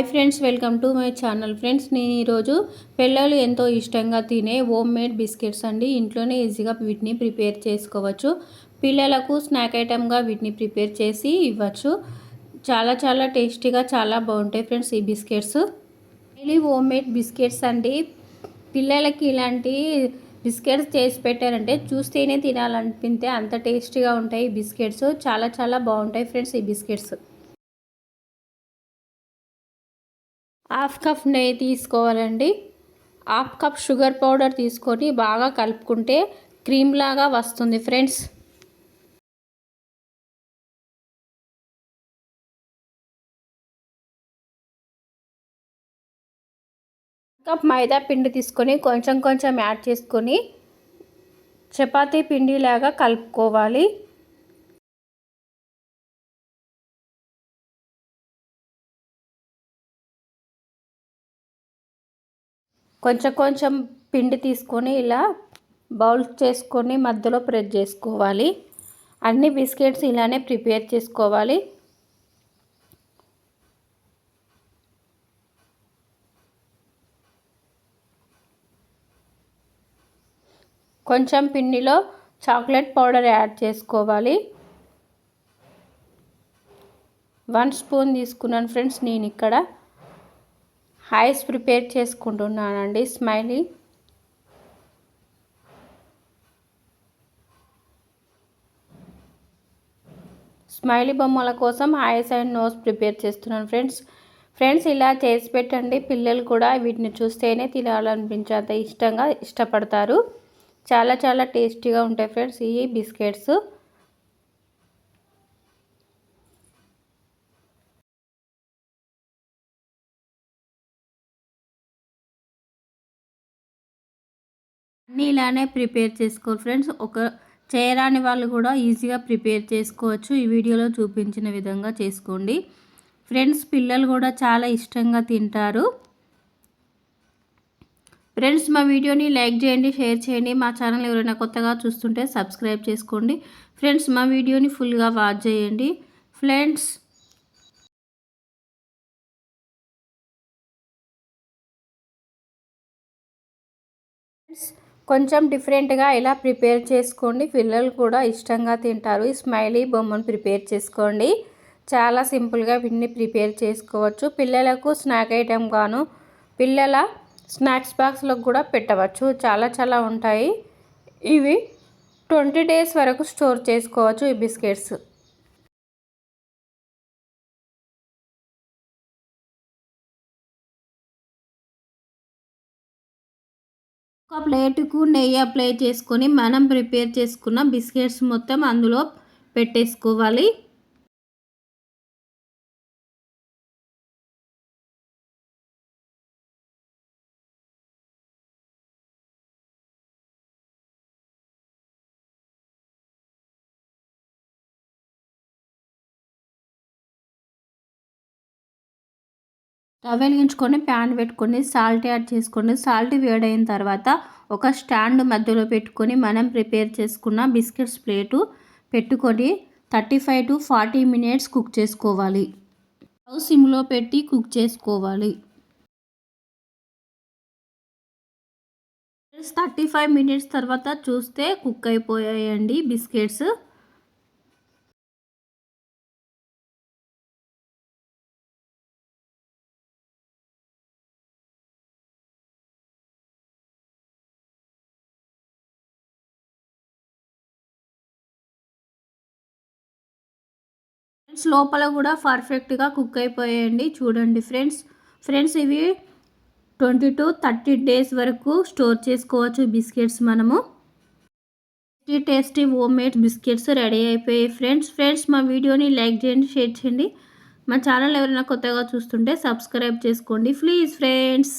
Hi friends welcome to my channel. Friends నేను ఈరోజు పిల్లలు ఎంతో ఇష్టంగా తినే హోమ్ మేడ్ బిస్కెట్స్ అండి. ఇంట్లోనే ఈజీగా వీటిని ప్రిపేర్ చేసుకోవచ్చు. పిల్లలకు స్నాక్ ఐటమ్గా వీటిని ప్రిపేర్ చేసి ఇవ్వచ్చు. చాలా చాలా టేస్టీగా చాలా బాగుంటాయి ఫ్రెండ్స్ ఈ biscuits. Daily home made biscuits అండి. పిల్లలకి ఇలాంటి బిస్కెట్స్ చేసి పెట్టారంటే చూస్తేనే తినాలనిపితే అంత టేస్టీగా ఉంటాయి ఈ బిస్కెట్స్. చాలా చాలా బాగుంటాయి ఫ్రెండ్స్ ఈ బిస్కెట్స్. హాఫ్ కప్ నెయ్యి తీసుకోవాలండి. హాఫ్ కప్ షుగర్ పౌడర్ తీసుకొని బాగా కలుపుకుంటే క్రీమ్ లాగా వస్తుంది ఫ్రెండ్స్. కప్ మైదా పిండి తీసుకొని కొంచెం కొంచెం యాడ్ చేసుకొని చపాతీ పిండిలాగా కలుపుకోవాలి. కొంచెం కొంచెం పిండి తీసుకొని ఇలా బౌల్ చేసుకొని మధ్యలో ప్రెస్ చేసుకోవాలి. అన్ని బిస్కెట్స్ ఇలానే ప్రిపేర్ చేసుకోవాలి. కొంచెం పిండిలో చాక్లెట్ పౌడర్ యాడ్ చేసుకోవాలి. వన్ స్పూన్ తీసుకున్నాను ఫ్రెండ్స్ నేను ఇక్కడ. ఐస్ ప్రిపేర్ చేసుకుంటున్నానండి. స్మైలీ స్మైలీ బొమ్మల కోసం ఐస్ అండ్ నోస్ ప్రిపేర్ చేస్తున్నాను ఫ్రెండ్స్ ఫ్రెండ్స్ ఇలా చేసి పెట్టండి. పిల్లలు కూడా వీటిని చూస్తేనే తినాలనిపించేంత ఇష్టంగా ఇష్టపడతారు. చాలా చాలా టేస్టీగా ఉంటాయి ఫ్రెండ్స్ ఈ బిస్కెట్స్. అన్నీ ఇలానే ప్రిపేర్ చేసుకోరు ఫ్రెండ్స్. ఒక చేయరాని వాళ్ళు కూడా ఈజీగా ప్రిపేర్ చేసుకోవచ్చు. ఈ వీడియోలో చూపించిన విధంగా చేసుకోండి. ఫ్రెండ్స్ పిల్లలు కూడా చాలా ఇష్టంగా తింటారు. ఫ్రెండ్స్ మా వీడియోని లైక్ చేయండి షేర్ చేయండి. మా ఛానల్ ఎవరైనా కొత్తగా చూస్తుంటే సబ్స్క్రైబ్ చేసుకోండి. ఫ్రెండ్స్ మా వీడియోని ఫుల్గా వాచ్ చేయండి. ఫ్రెండ్స్ కొంచెం డిఫరెంట్గా ఇలా ప్రిపేర్ చేసుకోండి. పిల్లలు కూడా ఇష్టంగా తింటారు. ఈ స్మైలీ బొమ్మను ప్రిపేర్ చేసుకోండి. చాలా సింపుల్గా వీటిని ప్రిపేర్ చేసుకోవచ్చు. పిల్లలకు స్నాక్ ఐటెం గాను పిల్లల స్నాక్స్ బాక్స్లో కూడా పెట్టవచ్చు. చాలా చాలా ఉంటాయి. ఇవి ట్వంటీ డేస్ వరకు స్టోర్ చేసుకోవచ్చు ఈ బిస్కెట్స్. ఒక ప్లేటుకు నెయ్యి అప్లై చేసుకొని మనం ప్రిపేర్ చేసుకున్న బిస్కెట్స్ మొత్తం అందులో పెట్టేసుకోవాలి. స్టవ్ వెలిగించుకొని ప్యాన్ పెట్టుకొని సాల్ట్ యాడ్ చేసుకోండి సాల్ట్ వేడైన తర్వాత ఒక స్టాండ్ మధ్యలో పెట్టుకొని మనం ప్రిపేర్ చేసుకున్న బిస్కెట్స్ ప్లేటు పెట్టుకొని thirty five to forty minutes cook చేసుకోవాలి. స్టవ్ సిమ్లో పెట్టి కుక్ చేసుకోవాలి. థర్టీ ఫైవ్ మినిట్స్ తర్వాత చూస్తే కుక్ అయిపోయాయండి బిస్కెట్స్. ఫ్రెండ్స్ లోపల కూడా పర్ఫెక్ట్గా కుక్ అయిపోయాయండి. చూడండి ఫ్రెండ్స్. ఫ్రెండ్స్ ఇవి ట్వంటీ టు థర్టీ డేస్ వరకు స్టోర్ చేసుకోవచ్చు బిస్కెట్స్ మనము. Tasty tasty home made biscuits ready అయిపోయాయి ఫ్రెండ్స్. ఫ్రెండ్స్ మా వీడియోని లైక్ చేయండి షేర్ చేయండి. మా ఛానల్ ఎవరైనా కొత్తగా చూస్తుంటే సబ్స్క్రైబ్ చేసుకోండి. Please friends.